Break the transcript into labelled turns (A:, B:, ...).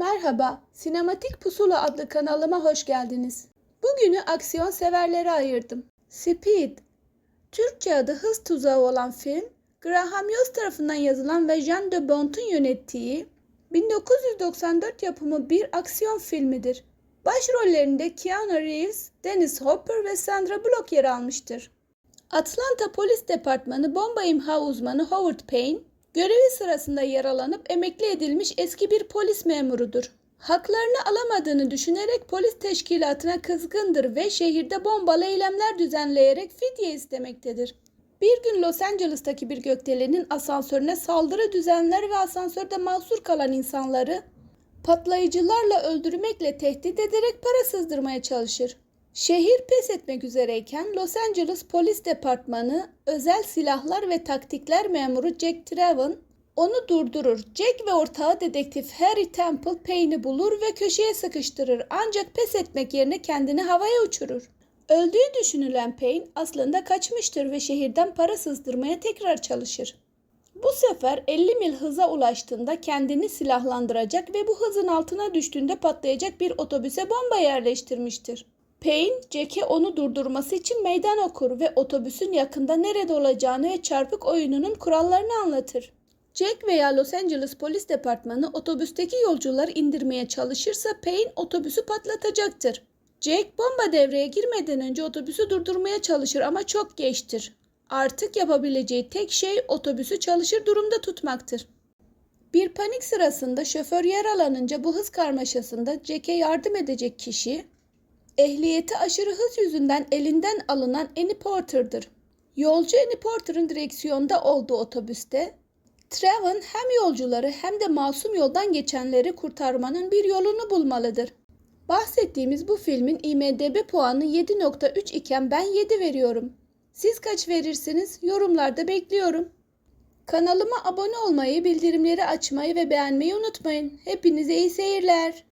A: Merhaba, Sinematik Pusula adlı kanalıma hoş geldiniz. Bugünü aksiyon severlere ayırdım. Speed, Türkçe adı Hız Tuzağı olan film, Graham Yost tarafından yazılan ve Jean de Bont'un yönettiği 1994 yapımı bir aksiyon filmidir. Başrollerinde Keanu Reeves, Dennis Hopper ve Sandra Bullock yer almıştır. Atlanta Polis Departmanı bomba imha uzmanı Howard Payne, görevi sırasında yaralanıp emekli edilmiş eski bir polis memurudur. Haklarını alamadığını düşünerek polis teşkilatına kızgındır ve şehirde bombalı eylemler düzenleyerek fidye istemektedir. Bir gün Los Angeles'taki bir gökdelenin asansörüne saldırı düzenler ve asansörde mahsur kalan insanları patlayıcılarla öldürmekle tehdit ederek para sızdırmaya çalışır. Şehir pes etmek üzereyken Los Angeles Polis Departmanı özel silahlar ve taktikler memuru Jack Traven onu durdurur. Jack ve ortağı dedektif Harry Temple Payne'i bulur ve köşeye sıkıştırır ancak pes etmek yerine kendini havaya uçurur. Öldüğü düşünülen Payne aslında kaçmıştır ve şehirden para sızdırmaya tekrar çalışır. Bu sefer 50 mil hıza ulaştığında kendini silahlandıracak ve bu hızın altına düştüğünde patlayacak bir otobüse bomba yerleştirmiştir. Payne, Jack'e onu durdurması için meydan okur ve otobüsün yakında nerede olacağını ve çarpık oyununun kurallarını anlatır. Jack veya Los Angeles Polis Departmanı otobüsteki yolcuları indirmeye çalışırsa Payne otobüsü patlatacaktır. Jack bomba devreye girmeden önce otobüsü durdurmaya çalışır ama çok geçtir. Artık yapabileceği tek şey otobüsü çalışır durumda tutmaktır. Bir panik sırasında şoför yaralanınca bu hız karmaşasında Jack'e yardım edecek kişi ehliyeti aşırı hız yüzünden elinden alınan Annie Porter'dır. Yolcu Annie Porter'ın direksiyonda olduğu otobüste Traven hem yolcuları hem de masum yoldan geçenleri kurtarmanın bir yolunu bulmalıdır. Bahsettiğimiz bu filmin IMDB puanı 7.3 iken ben 7 veriyorum. Siz kaç verirsiniz? Yorumlarda bekliyorum. Kanalıma abone olmayı, bildirimleri açmayı ve beğenmeyi unutmayın. Hepinize iyi seyirler.